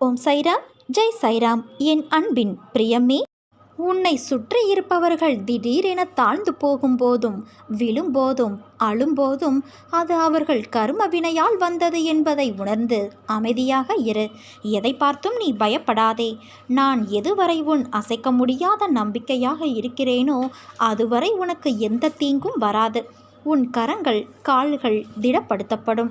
ஓம் சைராம் ஜெய் சைராம். என் அன்பின் பிரியமே உன்னை சுற்றி இருப்பவர்கள் திடீரென தாழ்ந்து போகும்போதும் விழும்போதும் அழும்போதும் அது அவர்கள் கரும வினையால் வந்தது என்பதை உணர்ந்து அமைதியாக இரு. எதை பார்த்தும் நீ பயப்படாதே. நான் எதுவரை உன் அசைக்க முடியாத நம்பிக்கையாக இருக்கிறேனோ அதுவரை உனக்கு எந்த தீங்கும் வராது. உன் கரங்கள் கால்கள் திடப்படுத்தப்படும்.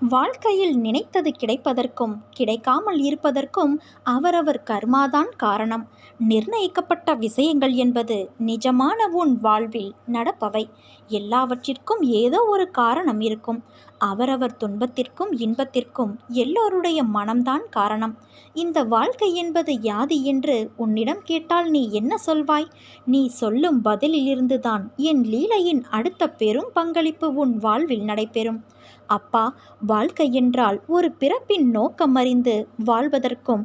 வாழ்க்கையில் நினைத்தது கிடைப்பதற்கும் கிடைக்காமல் இருப்பதற்கும் அவரவர் கர்மாதான் காரணம். நிர்ணயிக்கப்பட்ட விஷயங்கள் என்பது நிஜமான உன் வாழ்வில் நடப்பவை. எல்லாவற்றிற்கும் ஏதோ ஒரு காரணம் இருக்கும். அவரவர் துன்பத்திற்கும் இன்பத்திற்கும் எல்லோருடைய மனம்தான் காரணம். இந்த வாழ்க்கை என்பது யாது என்று உன்னிடம் கேட்டால் நீ என்ன சொல்வாய்? நீ சொல்லும் பதிலிலிருந்துதான் என் லீலையின் அடுத்த பெரும் பங்களிப்பு உன் வாழ்வில் நடைபெறும். அப்பா வாழ்க்கை என்றால் ஒரு பிறப்பின் நோக்கம் அறிந்து வாழ்வதற்கும்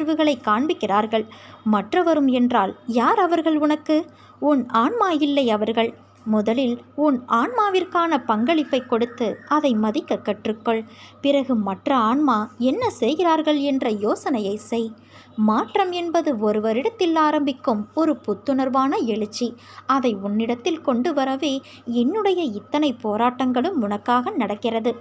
உணர்வுகளை காண்பிக்கிறார்கள். மற்றவரும் என்றால் யார் அவர்கள் உனக்கு? உன் ஆன்மா இல்லை அவர்கள். முதலில் உன் ஆன்மாவிற்கான பங்களிப்பை கொடுத்து அதை மதிக்க கற்றுக்கொள். பிறகு மற்ற ஆன்மா என்ன செய்கிறார்கள் என்ற யோசனையை செய். மாற்றம் என்பது ஒருவரிடத்தில் ஆரம்பிக்கும் ஒரு புத்துணர்வான எழுச்சி. அதை உன்னிடத்தில் கொண்டு வரவே என்னுடைய இத்தனை போராட்டங்களும் உனக்காக நடக்கிறது.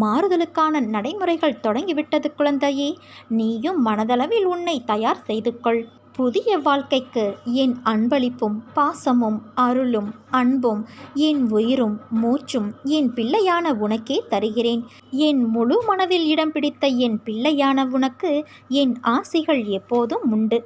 மாறுதலுக்கான நடைமுறைகள் தொடங்கிவிட்டது குழந்தையே. நீயும் மனதளவில் உன்னை தயார் செய்து கொள் புதிய வாழ்க்கைக்கு என் அன்பளிப்பும் பாசமும் அருளும் அன்பும் என் உயிரும் மூச்சும் என் பிள்ளையான உனக்கே தருகிறேன். என் முழு மனதில் இடம் பிடித்த என் பிள்ளையான உனக்கு என் ஆசைகள் எப்போதும் உண்டு.